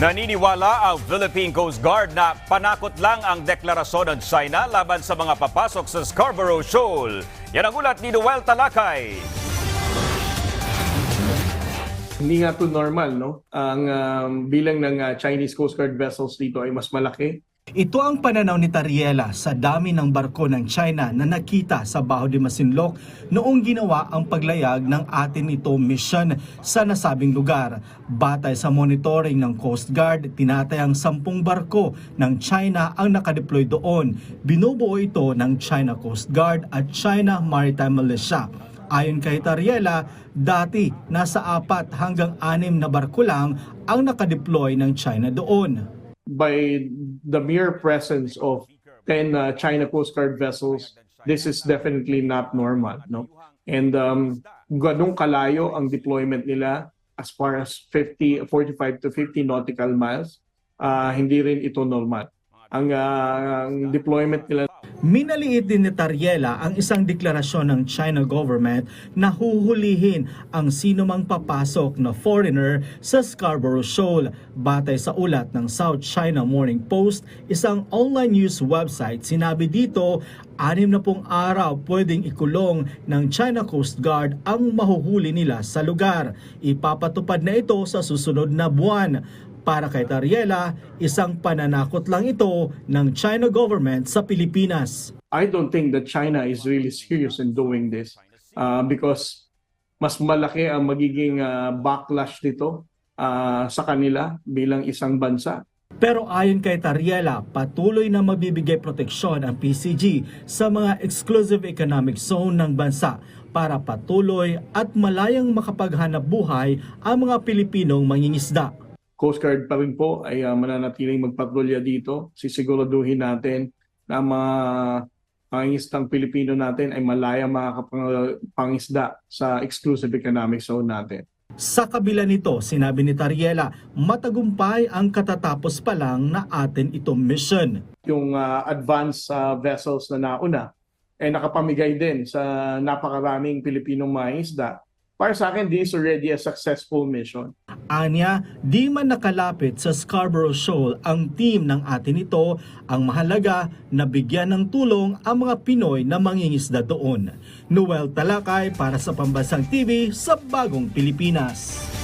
Naniniwala ang Philippine Coast Guard na panakot lang ang deklarasyon ng China laban sa mga papasok sa Scarborough Shoal. Yan ang ulat ni Noel Talakay. Hindi nga to normal, no? Ang um, bilang ng uh, Chinese Coast Guard vessels dito ay mas malaki. Ito ang pananaw ni Tariela sa dami ng barko ng China na nakita sa Baho de Masinloc noong ginawa ang paglayag ng atin ito mission sa nasabing lugar. Batay sa monitoring ng Coast Guard, tinatayang sampung barko ng China ang nakadeploy doon. Binubuo ito ng China Coast Guard at China Maritime Militia. Ayon kay Tariela, dati nasa apat hanggang anim na barko lang ang nakadeploy ng China doon. By the mere presence of 10 uh, China Coast Guard vessels, this is definitely not normal, no? And um, ganong kalayo ang deployment nila as far as 50, 45 to 50 nautical miles, uh, hindi rin ito normal. Ang, uh, ang deployment nila Minaliit din ni Tariela ang isang deklarasyon ng China government na huhulihin ang sino mang papasok na foreigner sa Scarborough Shoal. Batay sa ulat ng South China Morning Post, isang online news website, sinabi dito, anim na pong araw pwedeng ikulong ng China Coast Guard ang mahuhuli nila sa lugar. Ipapatupad na ito sa susunod na buwan. Para kay Tariela, isang pananakot lang ito ng China government sa Pilipinas. I don't think that China is really serious in doing this uh, because mas malaki ang magiging uh, backlash nito uh, sa kanila bilang isang bansa. Pero ayon kay Tariela, patuloy na magbibigay proteksyon ang PCG sa mga exclusive economic zone ng bansa para patuloy at malayang makapaghanap buhay ang mga Pilipinong mangingisda. Coast Guard pa rin po ay uh, mananatiling magpatrolya dito. Sisiguraduhin natin na mga pangistang Pilipino natin ay malaya makakapangisda sa exclusive economic zone natin. Sa kabila nito, sinabi ni Tariela, matagumpay ang katatapos pa lang na atin itong mission. Yung uh, advanced uh, vessels na nauna ay nakapamigay din sa napakaraming Pilipinong mga isda. Para sa akin, this is already a successful mission. Anya, di man nakalapit sa Scarborough Shoal ang team ng atin ito, ang mahalaga na bigyan ng tulong ang mga Pinoy na mangingisda doon. Noel Talakay para sa Pambansang TV sa Bagong Pilipinas.